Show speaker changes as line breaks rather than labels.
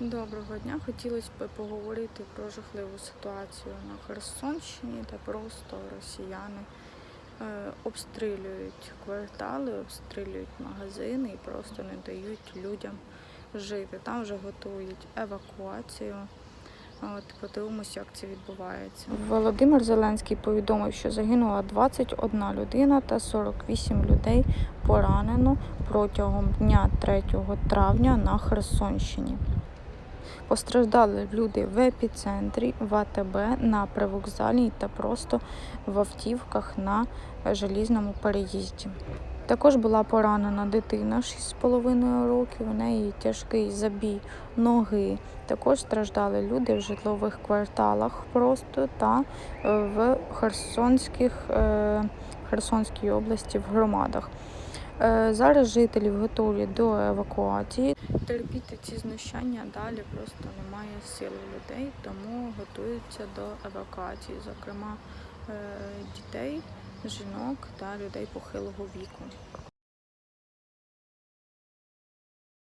Доброго дня. Хотілося б поговорити про жахливу ситуацію на Херсонщині, де просто росіяни е, обстрілюють квартали, обстрілюють магазини і просто не дають людям жити. Там вже готують евакуацію. От подивимося, як це відбувається. Володимир Зеленський повідомив, що загинула 21 людина та 48 людей поранено протягом дня 3 травня на Херсонщині. Постраждали люди в епіцентрі, в АТБ, на привокзальній та просто в автівках на желізному переїзді. Також була поранена дитина 6,5 років, у неї тяжкий забій ноги. Також страждали люди в житлових кварталах просто та е, в Херсонських, е, Херсонській області в громадах. Е, Зараз жителів готові до евакуації. Терпіти ці знущання далі просто немає сил людей, тому готуються до евакуації, зокрема е, дітей, жінок та людей похилого віку.